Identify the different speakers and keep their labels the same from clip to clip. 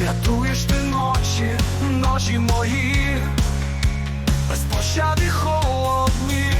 Speaker 1: Рятуєш ти ночі, ночі мої, без пощади холодні.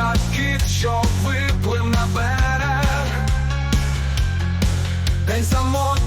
Speaker 1: як кіт, що виплив на берег, день замок.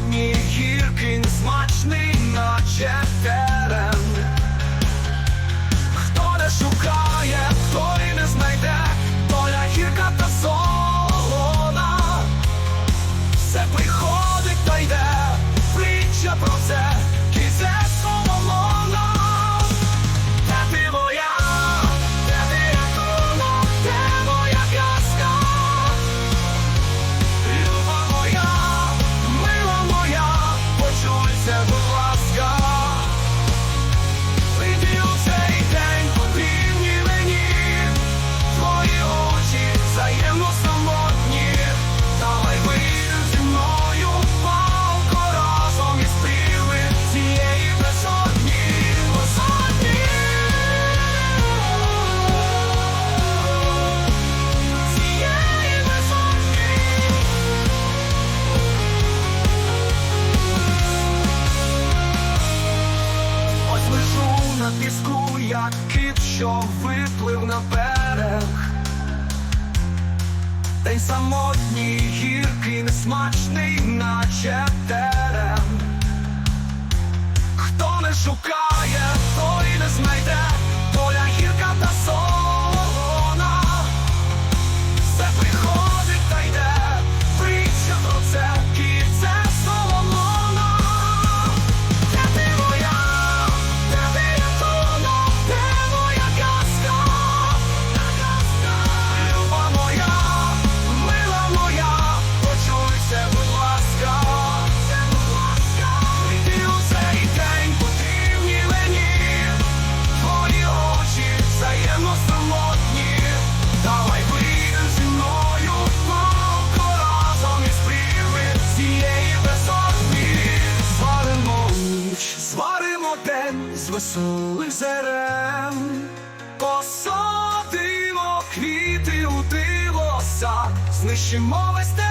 Speaker 1: День самотній, гіркий, несмачний, наче те. веселих зерен, посадимо квіти у тилося, знищимо весь